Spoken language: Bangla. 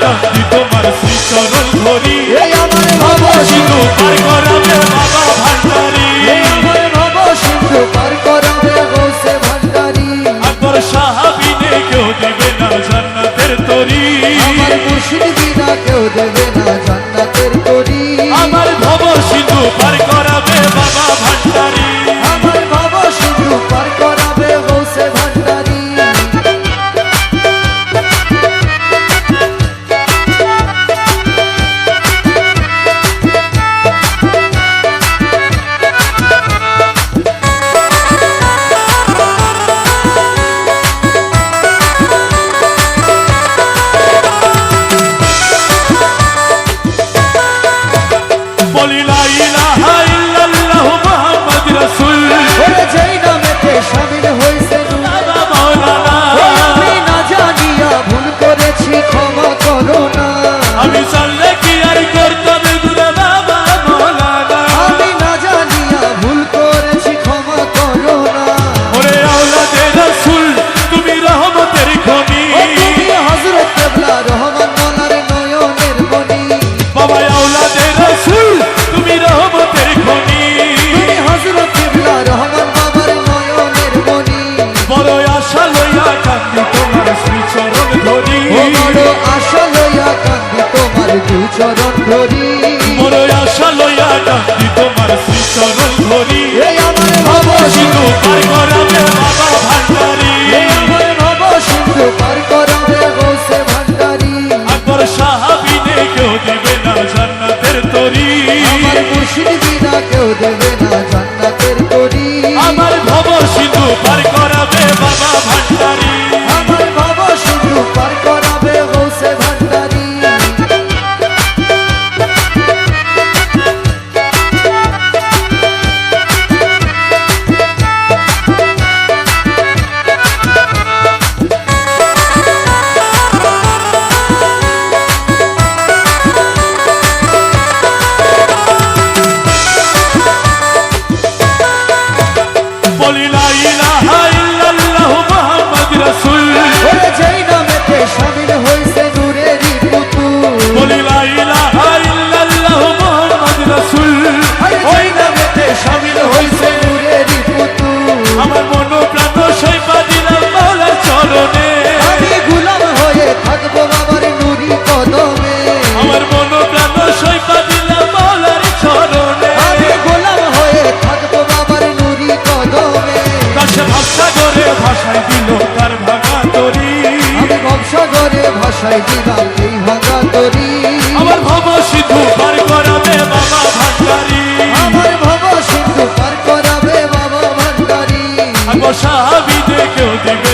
কান্দি তোমার শ্রীচরণ ধরি। আমার ভব সিন্ধু। পার করাবে বাবা ভান্ডারি। আমার ভব সিন্ধু পার করাবে গৌসে ভান্ডারি। আকবর সাহাবিনে কেউ দেবে না জান্নাতের তরি। আমার মুর্শিদ বিনা কেউ দেবে না জান্নাতের বলি লা বড় আশা লইয়া কান্দি তোমার দু চরণ ধরি। বড় আশা লইয়া কান্দি তোমার শ্রীচরণ ধরি। এই আমার ভব সিন্ধু পার করাবে বাবা ভান্ডারি। এই আমার ভব সিন্ধু পার করাবে গৌসে ভান্ডারি। আকবর সাহাবিনে কেউ দেবে না জান্নাতের তরি। আমার মুর্শিদ বিনা কেউ দেবে বলি লা ভাষায় দিলাম এই ভাঙা তরি আমার ভব সিধু পার করাবে বাবা ভান্ডারি। আমার ভব সিন্ধু পার করাবে বাবা ভান্ডারি। আমার সাহাবিদে কেউ দিবে